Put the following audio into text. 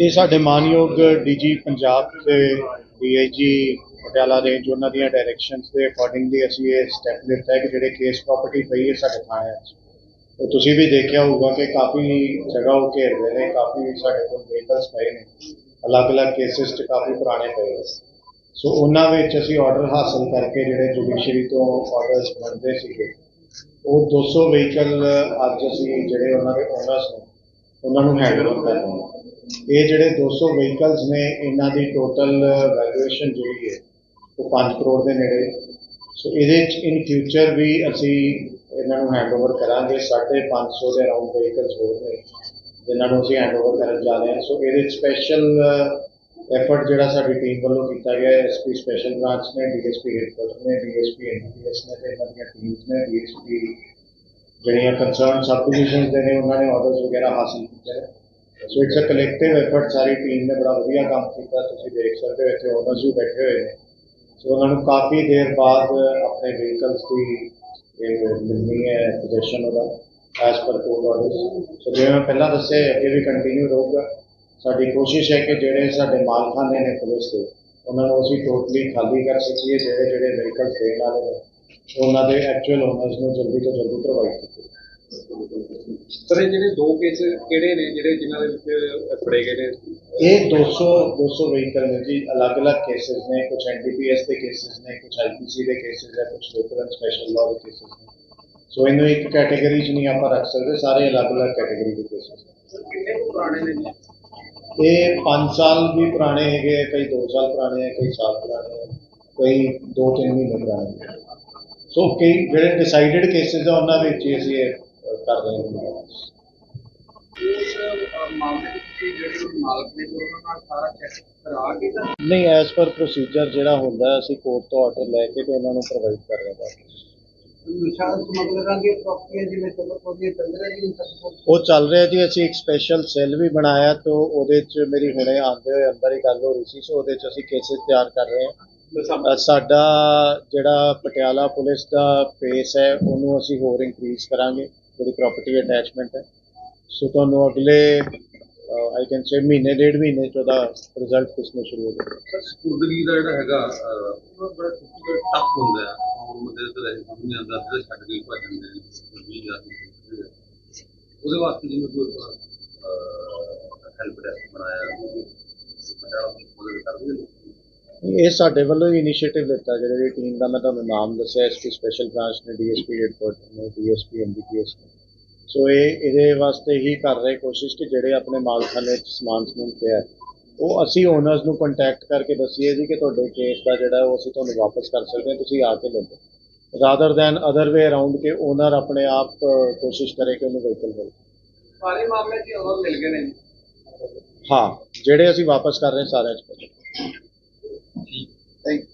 ਇਹ ਸਾਡੇ ਮਾਨਯੋਗ ਡੀਜੀ ਪੰਜਾਬ ਤੇ ਡੀਆਈਜੀ ਪਟਿਆਲਾ ਰੇਂਜ ਉਹਨਾਂ ਦੀਆਂ ਡਾਇਰੈਕਸ਼ਨਸ ਦੇ ਅਕੋਰਡਿੰਗਲੀ ਅਸੀਂ ਇਹ ਸਟੈਪ ਲਿੱਤਾ ਹੈ ਕਿ ਜਿਹੜੇ ਕੇਸ ਪ੍ਰਾਪਰਟੀ ਪਈ ਹੈ ਸਾਡੇ ਥਾਣੇ ਵਿੱਚ। ਉਹ ਤੁਸੀਂ ਵੀ ਦੇਖਿਆ ਹੋਊਗਾ ਕਿ ਕਾਫੀ ਜਗ੍ਹਾ ਉਹ ਘੇਰ ਘੇਰਦੇ ਨੇ, ਕਾਫੀ ਸਾਡੇ ਕੋਲ ਵਹੀਕਲਸ ਪਏ ਨੇ। ਅਲੱਗ-ਅਲੱਗ ਕੇਸਿਸ 'ਚ ਕਾਫੀ ਪੁਰਾਣੇ ਪਏ ਨੇ। ਸੋ ਉਹਨਾਂ ਵਿੱਚ ਅਸੀਂ ਆਰਡਰ ਹਾਸਲ ਕਰਕੇ ਜਿਹੜੇ ਜੁਡੀਸ਼ਰੀ ਤੋਂ ਆਰਡਰਸ ਬਣਦੇ ਸੀਗੇ ਉਹ 200 ਵਹੀਕਲ ਅੱਜ ਅਸੀਂ ਜਿਹੜੇ ਉਹਨਾਂ ਦੇ ਓਨਰਸ ਨੇ, ਉਹਨਾਂ ਨੂੰ ਹੈਂਡਓਵਰ ਕਰ ਰਹੇ ਹਾਂ। ਇਹ ਜਿਹੜੇ 200 ਵਹੀਕਲਸ ਨੇ, ਇਹਨਾਂ ਦੀ ਟੋਟਲ ਵੈਲੂਏਸ਼ਨ ਜਿਹੜੀ ਹੈ, ਉਹ 5 ਕਰੋੜ ਦੇ ਨੇੜੇ। ਸੋ ਇਹਦੇ ਚ ਇਨ ਫਿਊਚਰ ਵੀ ਅਸੀਂ ਇਹਨਾਂ ਨੂੰ ਹੈਂਡਓਵਰ ਕਰਾਂਗੇ 550 ਦੇ ਅਰਾਊਂਡ ਵਹੀਕਲਸ ਹੋਰ ਨੇ, ਜਿਨ੍ਹਾਂ ਨੂੰ ਅਸੀਂ ਹੈਂਡਓਵਰ ਕਰਨ ਜਾ ਰਹੇ ਹਾਂ। ਸੋ ਇਹਦੇ ਚ ਸਪੈਸ਼ਲ ਐਫਰਟ ਜਿਹੜਾ ਸਾਡੀ ਟੀਮ ਵੱਲੋਂ ਕੀਤਾ ਗਿਆ ਹੈ ਐਸਪੀ ਸਪੈਸ਼ਲ ਬ੍ਰਾਂਚ ਨੇ ਡੀਐਸਪੀ ਹੈਡਕੁਆਟਰ ਨੇ ਡੀਐਸਪੀ ਐਨਡੀਐਸ ਨੇ ਤੇ ਇਹਨਾਂ ਦੀਆਂ ਟੀਮਸ ਨੇ ਡੀਐਸਪੀ ਜਿਹੜੀਆਂ ਕੰਸਰਨ ਸਬ ਡਿਵੀਜ਼ਨਸ ਦੇ ਨੇ, ਉਹਨਾਂ ਨੇ ਆਰਡਰਸ ਵਗੈਰਾ ਹਾਸਲ ਕੀਤੇ ਨੇ। So it's a collective effort sorry team ਨੇ ਬੜਾ ਵਧੀਆ ਕੰਮ ਕੀਤਾ, ਤੁਸੀਂ ਦੇਖ ਸਕਦੇ ਹੋ ਇੱਥੇ ਓਨਰਸ ਵੀ ਬੈਠੇ ਹੋਏ ਨੇ। ਸੋ ਉਹਨਾਂ ਨੂੰ ਕਾਫੀ ਦੇਰ ਬਾਅਦ ਆਪਣੇ ਵਹੀਕਲਸ ਦੀ ਇਹ ਮਿਲਣੀ ਹੈ ਪੋਜੀਸ਼ਨ ਉਹਦਾ ਐਸ ਪਰ ਕੋਰਟ ਆਰਡਰਸ ਸੋ ਜਿਵੇਂ ਮੈਂ ਪਹਿਲਾਂ ਦੱਸਿਆ, ਇਹ ਅੱਗੇ ਵੀ ਕੰਟੀਨਿਊ ਰਹੂਗਾ। ਸਾਡੀ ਕੋਸ਼ਿਸ਼ ਹੈ ਕਿ ਜਿਹੜੇ ਸਾਡੇ ਮਾਲਖਾਨੇ ਨੇ ਪੁਲਿਸ ਦੇ ਉਹਨਾਂ ਨੂੰ ਅਸੀਂ ਟੋਟਲੀ ਖਾਲੀ ਕਰ ਸਕੀਏ ਜਿਹੜੇ ਜਿਹੜੇ ਵਹੀਕਲ ਫੇਲ ਵਾਲੇ ਨੇ ਉਹਨਾਂ ਦੇ ਐਕਚੁਅਲ ਓਨਰਸ ਨੂੰ ਜਲਦੀ ਤੋਂ ਜਲਦੀ ਪ੍ਰੋਵਾਈਡ ਕੀਤੇ ਸਰ ਜਿਹੜੇ ਦੋ ਕੇਸ ਕਿਹੜੇ ਨੇ ਜਿਹੜੇ ਜਿਨ੍ਹਾਂ ਦੇ ਵਿੱਚ ਫੜੇ ਗਏ ਨੇ? ਇਹ 200 200 ਵਹੀਕਲ ਨੇ ਜੀ ਅਲੱਗ-ਅਲੱਗ ਕੇਸਸ ਨੇ ਕੁਝ ਐਨਡੀਪੀਐਸ ਦੇ ਕੇਸਸ ਨੇ ਕੁਝ ਆਈਪੀਸੀ ਦੇ ਕੇਸਸ ਹੈ ਕੁਝ ਲੋਕਲ ਸਪੈਸ਼ਲ ਲਾਅ ਦੇ ਕੇਸਸ ਨੇ। ਸੋ ਇਹਨੂੰ ਇੱਕ ਕੈਟਾਗਰੀ 'ਚ ਨਹੀਂ ਆਪਾਂ ਰੱਖ ਸਕਦੇ ਸਾਰੇ ਅਲੱਗ-ਅਲੱਗ ਕੈਟਾਗਰੀ ਦੇ ਕੇਸਸ ਨੇ। ਕਿੰਨੇ ਪੁਰਾਣੇ ਨੇ ਜੀ? ਇਹ 5 ਸਾਲ ਵੀ ਪੁਰਾਣੇ ਹੈਗੇ ਕਈ 2 ਸਾਲ ਪੁਰਾਣੇ ਹੈ ਕਈ ਸਾਲ ਪੁਰਾਣੇ ਹੈ ਕਈ 2-3 ਮਹੀਨੇ ਪੁਰਾਣੇ ਹੈ। ਸੋ ਕਈ ਜਿਹੜੇ ਡਿਸਾਈਡਡ ਕੇसेस ਆ ਉਹਨਾਂ ਵਿੱਚ ਅਸੀਂ ਇਹ ਕਰ ਰਹੇ ਹਾਂ ਉਸ ਅਹ, ਮਾਮਲੇ ਵਿੱਚ ਤੁਸੀਂ ਜਿਹੜੇ ਮਾਲਕ ਨੇ ਫਿਰ ਉਹਨਾਂ ਨਾਲ ਸਾਰਾ ਚੈੱਕ ਕਰਾ ਕੇ ਤਾਂ ਨਹੀਂ ਐਸ ਪਰ ਪ੍ਰੋਸੀਜਰ ਜਿਹੜਾ ਹੁੰਦਾ ਅਸੀਂ ਕੋਰਟ ਤੋਂ ਆਰਡਰ ਲੈ ਕੇ ਤੇ ਉਹਨਾਂ ਨੂੰ ਪ੍ਰੋਵਾਈਡ ਕਰ ਰਹੇ ਹਾਂ ਸਮਗਲਰਾਂ ਪ੍ਰਾਪਰਟੀਆਂ ਜਿਵੇਂ ਚੱਲ ਜੀ ਉਹ ਚੱਲ ਰਿਹਾ ਜੀ ਅਸੀਂ ਇੱਕ ਸਪੈਸ਼ਲ ਸੈੱਲ ਵੀ ਬਣਾਇਆ ਤੋਂ ਉਹਦੇ 'ਚ ਮੇਰੀ ਹੁਣੇ ਆਉਂਦੇ ਹੋਏ ਅੰਦਰ ਹੀ ਗੱਲ ਹੋ ਰਹੀ ਸੀ ਸੋ ਉਹਦੇ 'ਚ ਅਸੀਂ ਕੇਸਿਸ ਤਿਆਰ ਕਰ ਰਹੇ ਹਾਂ। ਸਾਡਾ ਜਿਹੜਾ ਪਟਿਆਲਾ ਪੁਲਿਸ ਦਾ ਪੇਸ ਹੈ ਉਹਨੂੰ ਅਸੀਂ ਹੋਰ ਇੰਕਰੀਜ਼ ਕਰਾਂਗੇ ਜਿਹੜੀ ਪ੍ਰਾਪਰਟੀ ਅਟੈਚਮੈਂਟ ਹੈ। ਸੋ ਤੁਹਾਨੂੰ ਅਗਲੇ ਆਈ ਕੈਨ ਸੇ ਮਹੀਨੇ ਡੇਢ ਮਹੀਨੇ 'ਚ ਉਹਦਾ ਰਿਜ਼ਲਟ ਕਿਸਨੇ ਸ਼ੁਰੂ ਹੋ ਜਾਏਗਾ ਸਰ ਸਪੁਰਦਗੀ ਦਾ ਜਿਹੜਾ ਹੈਗਾ ਬੜਾ ਟਫ ਹੁੰਦਾ ਹੈ। ਹੁਣ ਬੰਦੇ ਤੋਂ ਵੈਸੇ ਸਮਝ ਨਹੀਂ ਆਉਂਦਾ ਜਿਹੜੇ ਛੱਡ ਕੇ ਭੱਜ ਜਾਂਦੇ ਨੇ ਵੀ ਜਾਂ ਉਹਦੇ ਵਾਸਤੇ ਜਿਵੇਂ ਕੋਈ ਹੈਲਪ ਡੈਸਕ ਬਣਾਇਆ ਪਟਿਆਲਾ ਕਰ ਦਿੰਦੇ ਇਹ ਸਾਡੇ ਵੱਲੋਂ ਹੀ ਇਨੀਸ਼ੀਏਟਿਵ ਲਿੱਤਾ ਜਿਹੜੇ ਟੀਮ ਦਾ ਮੈਂ ਤੁਹਾਨੂੰ ਨਾਮ ਦੱਸਿਆ ਐਸਪੀ ਸਪੈਸ਼ਲ ਬ੍ਰਾਂਚ ਨੇ ਡੀਐਸਪੀ ਹੈਡਕੁਆਟਰ ਨੇ ਡੀਐਸਪੀ ਐਨਡੀਪੀਐਸ ਨੇ। ਸੋ ਇਹ ਇਹਦੇ ਵਾਸਤੇ ਹੀ ਕਰ ਰਹੇ ਕੋਸ਼ਿਸ਼ ਕਿ ਜਿਹੜੇ ਆਪਣੇ ਮਾਲਖਾਨੇ 'ਚ ਸਮਾਨ ਸਮੂਨ ਪਿਆ ਹੈ, ਉਹ ਅਸੀਂ ਓਨਰਸ ਨੂੰ ਕੰਟੈਕਟ ਕਰਕੇ ਦਸੀਏ ਜੀ ਕਿ ਤੁਹਾਡੇ ਕੇਸ ਦਾ ਜਿਹੜਾ ਉਹ ਅਸੀਂ ਤੁਹਾਨੂੰ ਵਾਪਸ ਕਰ ਸਕਦੇ ਹਾਂ ਤੁਸੀਂ ਆ ਕੇ ਲੈ ਲਓ। Rather than other way around ਕਿ ਓਨਰ ਆਪਣੇ ਆਪ ਕੋਸ਼ਿਸ਼ ਕਰੇ ਕਿ ਉਹਨੂੰ ਵਹੀਕਲ ਮਿਲੇ। ਸਾਰੇ ਮਾਮਲੇ 'ਚ ਉਹ ਮਿਲ ਗਏ ਨੇ ਜੀ। ਹਾਂ ਜਿਹੜੇ ਅਸੀਂ ਵਾਪਸ ਕਰ ਰਹੇ ਸਾਰਿਆਂ 'ਚ ਠੀਕ ਥੈਂਕ